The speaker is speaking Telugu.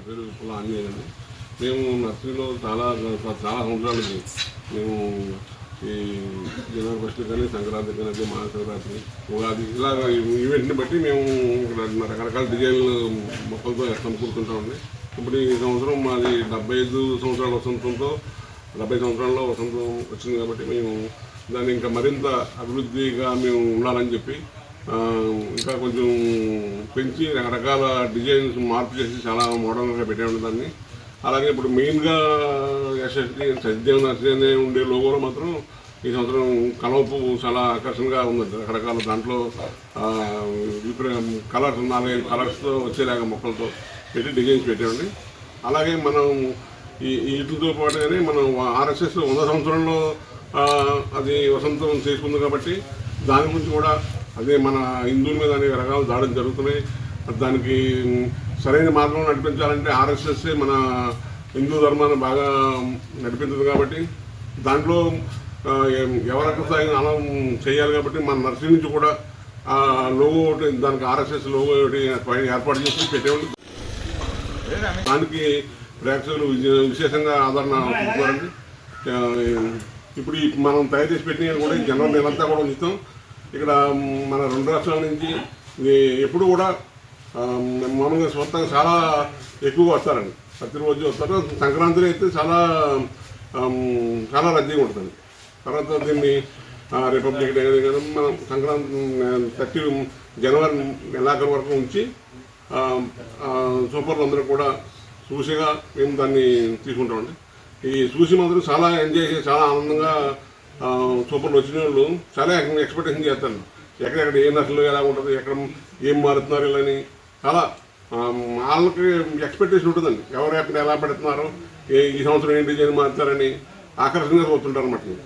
పేరు కుల ఆంజనేయ అండి మేము నర్సరీలో చాలా చాలా సంవత్సరాలకి మేము ఈ జనవరి ఫస్ట్ కానీ సంక్రాంతి కానీ మహాశివరాత్రి ఉగాది ఇలా ఈవెంట్ని బట్టి మేము రకరకాల డిజైన్లు మొక్కలతో సమకూరుతుంటామండి ఇప్పుడు ఈ సంవత్సరం మాది డెబ్బై ఐదు సంవత్సరాల వసంతంతో డెబ్బై సంవత్సరాల్లో వసంతం వచ్చింది కాబట్టి మేము దాన్ని ఇంకా మరింత అభివృద్ధిగా మేము ఉండాలని చెప్పి ఇంకా కొంచెం పెంచి రకరకాల డిజైన్స్ మార్పు చేసి చాలా మోడల్గా పెట్టాము దాన్ని. అలాగే ఇప్పుడు మెయిన్గా ఎస్ఎస్టి సత్యం నర్సరీ అనే ఉండే లోగోలో మాత్రం ఈ సంవత్సరం కలవపు చాలా ఆకర్షణగా ఉందండి రకరకాల దాంట్లో కలర్స్ నాలుగైదు కలర్స్తో వచ్చేలాగా మొక్కలతో పెట్టి డిజైన్స్ పెట్టామండి అలాగే మనం ఈ వీటితో పాటుగానే మనం ఆర్ఎస్ఎస్ వంద సంవత్సరంలో అది వసంతం చేసుకుంది కాబట్టి దాని గురించి కూడా అదే మన హిందువుల మీద అనేక రకాల దాడులు జరుగుతున్నాయి. దానికి సరైన మార్గంలో నడిపించాలంటే ఆర్ఎస్ఎస్ మన హిందూ ధర్మాన్ని బాగా నడిపించదు కాబట్టి దాంట్లో ఆ, ఎం- అలా చేయాలి కాబట్టి మన నర్సింగ్ నుంచి కూడా ఆ లోగో ఒకటి దానికి ఆర్ఎస్ఎస్ లోగో ఒకటి పైన ఏర్పాటు చేసి పెట్టేవాళ్ళు. దానికి ప్రేక్షకులు విశేషంగా ఆదరణ ఇప్పుడు మనం తయారు చేసి పెట్టిన కూడా జనరల్ జనవరి నెలంతా కూడా ఉంచుతాం. ఇక్కడ మన రెండు రాష్ట్రాల నుంచి ఎప్పుడు కూడా మామూలుగా స్వంతంగా చాలా ఎక్కువగా వస్తారండి. ప్రతిరోజు వస్తారు. సంక్రాంతిలో అయితే చాలా చాలా రద్దీగా ఉంటుంది తర్వాత దీన్ని రిపబ్లిక్ డే కానీ మనం సంక్రాంతి థర్టీ జనవరి నెలాఖరు వరకు ఉంచి సూపర్లు అందరూ కూడా చూసిగా మేము దాన్ని తీసుకుంటామండి. ఈ చూసి మాత్రం చాలా ఎంజాయ్ చేసి చాలా ఆనందంగా సూపర్లు వచ్చిన వాళ్ళు చాలా ఎక్స్పెక్టేషన్ చేస్తారు ఎక్కడెక్కడ ఏ నర్సులు ఎలా ఉంటుంది ఎక్కడ ఏం మారుతున్నారు ఇలాని చాలా వాళ్ళకి ఎక్స్పెక్టేషన్ ఉంటుందండి. ఎవరు ఎక్కడ ఎలా పెడుతున్నారు ఏ ఈ సంవత్సరం ఏంటి మారుతారని ఆకర్షణగా చూస్తుంటారు అన్నమాట.